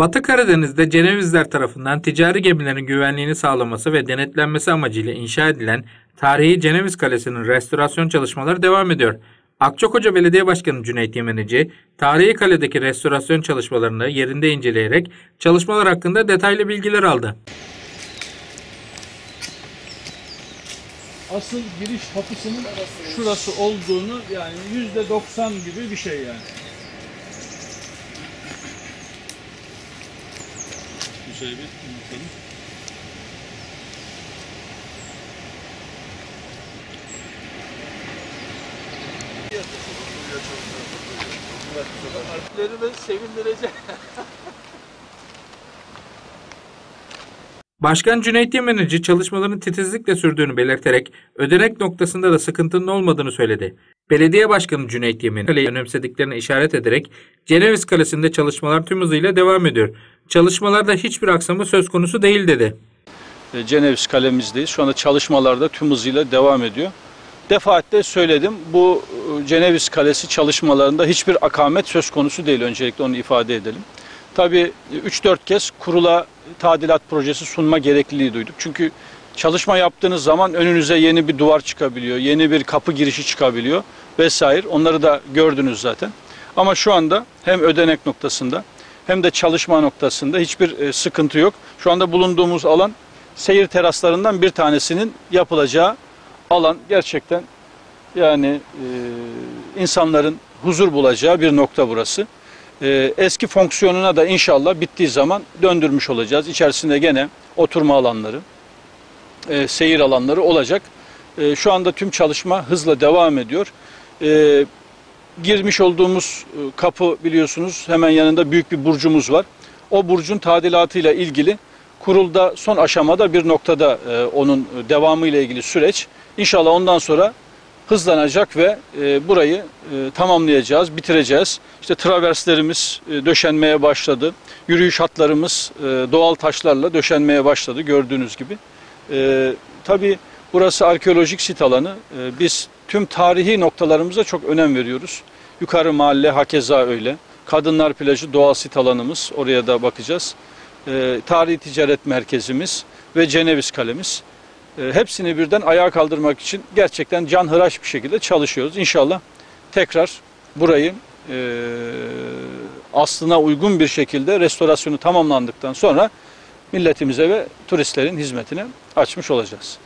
Batı Karadeniz'de Cenevizler tarafından ticari gemilerin güvenliğini sağlaması ve denetlenmesi amacıyla inşa edilen tarihi Ceneviz Kalesi'nin restorasyon çalışmaları devam ediyor. Akçakoca Belediye Başkanı Cüneyt Yemenici, tarihi kaledeki restorasyon çalışmalarını yerinde inceleyerek çalışmalar hakkında detaylı bilgiler aldı. asıl giriş kapısının şurası olduğunu yani yüzde doksan gibi bir şey yani. Şöyle bir anlatalım. Harflerimi sevindirecek. Başkan Cüneyt Yemenici çalışmaların titizlikle sürdüğünü belirterek ödenek noktasında da sıkıntının olmadığını söyledi. Belediye Başkanı Cüneyt Yemen kaleyi önemsediklerini işaret ederek Ceneviz Kalesi'nde çalışmalar tüm hızıyla devam ediyor. Çalışmalarda hiçbir aksama söz konusu değil dedi. E, Ceneviz kalemizdeyiz. Şu anda çalışmalarda tüm hızıyla devam ediyor. Defaatle söyledim. Bu e, Ceneviz Kalesi çalışmalarında hiçbir akamet söz konusu değil. Öncelikle onu ifade edelim. Tabii 3-4 kez kurula tadilat projesi sunma gerekliliği duyduk. Çünkü çalışma yaptığınız zaman önünüze yeni bir duvar çıkabiliyor, yeni bir kapı girişi çıkabiliyor vesaire. Onları da gördünüz zaten. Ama şu anda hem ödenek noktasında hem de çalışma noktasında hiçbir e, sıkıntı yok. Şu anda bulunduğumuz alan seyir teraslarından bir tanesinin yapılacağı alan gerçekten yani e, insanların huzur bulacağı bir nokta burası. E, eski fonksiyonuna da inşallah bittiği zaman döndürmüş olacağız. İçerisinde gene oturma alanları, seyir alanları olacak. E, şu anda tüm çalışma hızla devam ediyor. E, girmiş olduğumuz e, kapı biliyorsunuz hemen yanında büyük bir burcumuz var. O burcun tadilatıyla ilgili kurulda son aşamada bir noktada e, onun devamı ile ilgili süreç. İnşallah ondan sonra hızlanacak ve e, burayı e, tamamlayacağız, bitireceğiz. İşte traverslerimiz e, döşenmeye başladı. Yürüyüş hatlarımız e, doğal taşlarla döşenmeye başladı gördüğünüz gibi. E, tabii burası arkeolojik sit alanı. E, biz tüm tarihi noktalarımıza çok önem veriyoruz. Yukarı mahalle hakeza öyle. Kadınlar plajı doğal sit alanımız. Oraya da bakacağız. E, tarihi ticaret merkezimiz ve Ceneviz kalemiz. E, hepsini birden ayağa kaldırmak için gerçekten canhıraş bir şekilde çalışıyoruz. İnşallah tekrar burayı e, aslına uygun bir şekilde restorasyonu tamamlandıktan sonra milletimize ve turistlerin hizmetine açmış olacağız.